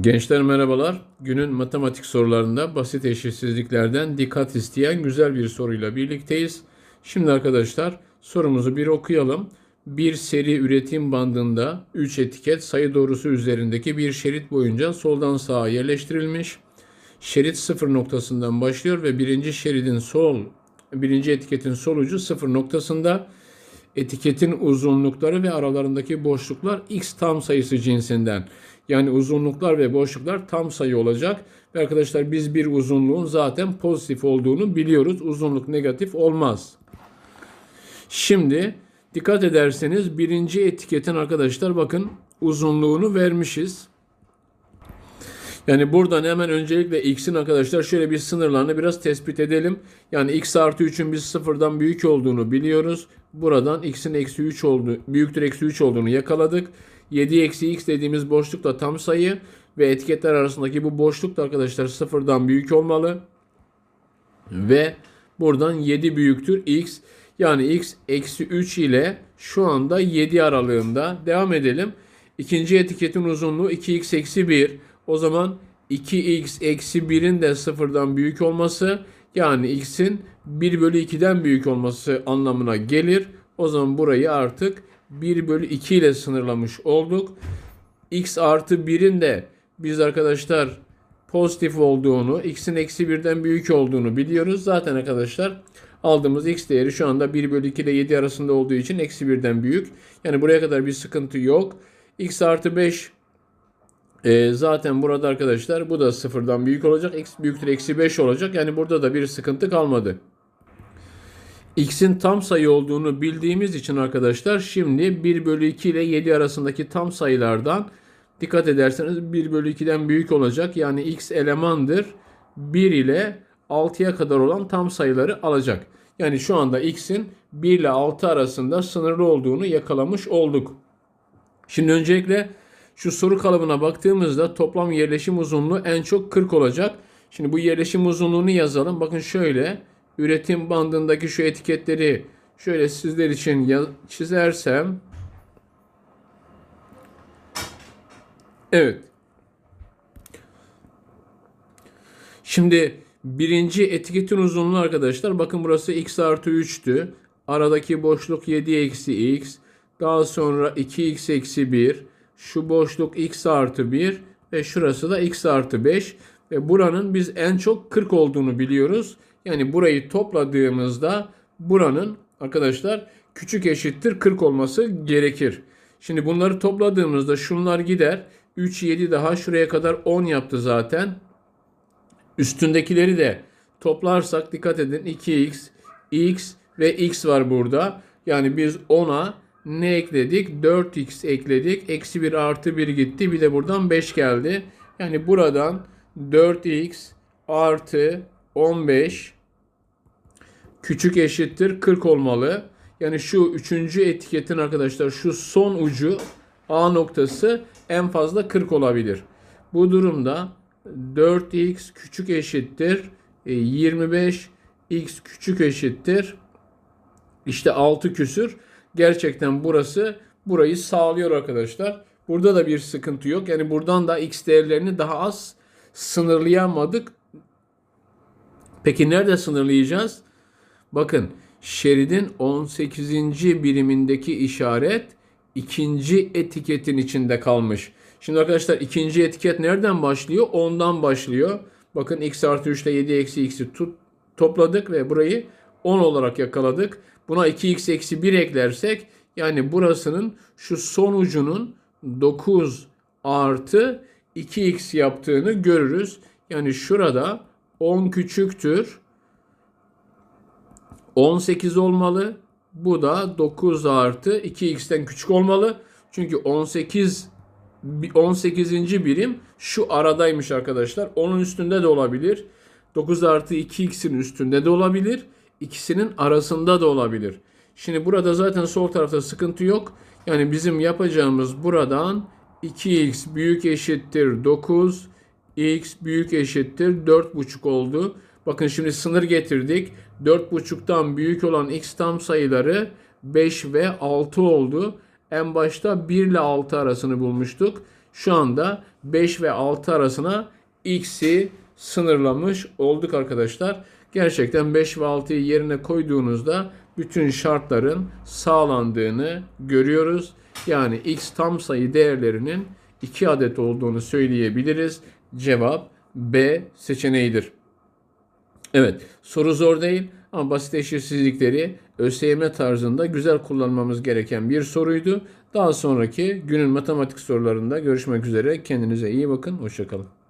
Gençler merhabalar. Günün matematik sorularında basit eşitsizliklerden dikkat isteyen güzel bir soruyla birlikteyiz. Şimdi arkadaşlar sorumuzu bir okuyalım. Bir seri üretim bandında 3 etiket sayı doğrusu üzerindeki bir şerit boyunca soldan sağa yerleştirilmiş. Şerit sıfır noktasından başlıyor ve birinci şeridin sol, birinci etiketin sol ucu sıfır noktasında etiketin uzunlukları ve aralarındaki boşluklar x tam sayısı cinsinden. Yani uzunluklar ve boşluklar tam sayı olacak. Ve arkadaşlar biz bir uzunluğun zaten pozitif olduğunu biliyoruz. Uzunluk negatif olmaz. Şimdi dikkat ederseniz birinci etiketin arkadaşlar bakın uzunluğunu vermişiz. Yani buradan hemen öncelikle x'in arkadaşlar şöyle bir sınırlarını biraz tespit edelim. Yani x artı 3'ün biz sıfırdan büyük olduğunu biliyoruz. Buradan x'in eksi 3 olduğu, büyüktür eksi 3 olduğunu yakaladık. 7 eksi x dediğimiz boşluk da tam sayı ve etiketler arasındaki bu boşluk da arkadaşlar sıfırdan büyük olmalı. Ve buradan 7 büyüktür x. Yani x eksi 3 ile şu anda 7 aralığında. Devam edelim. İkinci etiketin uzunluğu 2x eksi 1. O zaman 2x eksi 1'in de sıfırdan büyük olması yani x'in 1 bölü 2'den büyük olması anlamına gelir. O zaman burayı artık 1 bölü 2 ile sınırlamış olduk. x artı 1'in de biz arkadaşlar pozitif olduğunu, x'in eksi 1'den büyük olduğunu biliyoruz. Zaten arkadaşlar aldığımız x değeri şu anda 1 bölü 2 ile 7 arasında olduğu için eksi 1'den büyük. Yani buraya kadar bir sıkıntı yok. x artı 5 e, zaten burada arkadaşlar bu da sıfırdan büyük olacak. x büyüktür eksi 5 olacak. Yani burada da bir sıkıntı kalmadı. X'in tam sayı olduğunu bildiğimiz için arkadaşlar şimdi 1 bölü 2 ile 7 arasındaki tam sayılardan dikkat ederseniz 1 bölü 2'den büyük olacak. Yani x elemandır. 1 ile 6'ya kadar olan tam sayıları alacak. Yani şu anda x'in 1 ile 6 arasında sınırlı olduğunu yakalamış olduk. Şimdi öncelikle şu soru kalıbına baktığımızda toplam yerleşim uzunluğu en çok 40 olacak. Şimdi bu yerleşim uzunluğunu yazalım. Bakın şöyle üretim bandındaki şu etiketleri şöyle sizler için çizersem Evet. Şimdi birinci etiketin uzunluğu arkadaşlar bakın burası x artı 3'tü. Aradaki boşluk 7 eksi x. Daha sonra 2x eksi 1. Şu boşluk x artı 1 ve şurası da x artı 5. Ve buranın biz en çok 40 olduğunu biliyoruz. Yani burayı topladığımızda buranın arkadaşlar küçük eşittir 40 olması gerekir. Şimdi bunları topladığımızda şunlar gider. 3, 7 daha şuraya kadar 10 yaptı zaten. Üstündekileri de toplarsak dikkat edin 2x, x ve x var burada. Yani biz 10'a ne ekledik? 4x ekledik. Eksi 1 artı 1 gitti. Bir de buradan 5 geldi. Yani buradan 4x artı 15 küçük eşittir 40 olmalı. Yani şu üçüncü etiketin arkadaşlar şu son ucu A noktası en fazla 40 olabilir. Bu durumda 4x küçük eşittir 25 x küçük eşittir işte 6 küsür. Gerçekten burası burayı sağlıyor arkadaşlar. Burada da bir sıkıntı yok. Yani buradan da x değerlerini daha az sınırlayamadık. Peki nerede sınırlayacağız? Bakın şeridin 18. birimindeki işaret ikinci etiketin içinde kalmış. Şimdi arkadaşlar ikinci etiket nereden başlıyor? 10'dan başlıyor. Bakın x artı 3 ile 7 eksi x'i topladık ve burayı 10 olarak yakaladık. Buna 2x eksi 1 eklersek yani burasının şu son ucunun 9 artı 2x yaptığını görürüz. Yani şurada 10 küçüktür 18 olmalı. Bu da 9 artı 2x'ten küçük olmalı. Çünkü 18 18. birim şu aradaymış arkadaşlar. Onun üstünde de olabilir. 9 artı 2x'in üstünde de olabilir. İkisinin arasında da olabilir. Şimdi burada zaten sol tarafta sıkıntı yok. Yani bizim yapacağımız buradan 2x büyük eşittir 9, x büyük eşittir 4,5 oldu. Bakın şimdi sınır getirdik. 4,5'tan büyük olan x tam sayıları 5 ve 6 oldu. En başta 1 ile 6 arasını bulmuştuk. şu anda 5 ve 6 arasına x'i sınırlamış olduk arkadaşlar. Gerçekten 5 ve 6'yı yerine koyduğunuzda bütün şartların sağlandığını görüyoruz. Yani x tam sayı değerlerinin 2 adet olduğunu söyleyebiliriz. Cevap B seçeneğidir. Evet, soru zor değil ama basit eşitsizlikleri ÖSYM tarzında güzel kullanmamız gereken bir soruydu. Daha sonraki günün matematik sorularında görüşmek üzere. Kendinize iyi bakın. Hoşçakalın.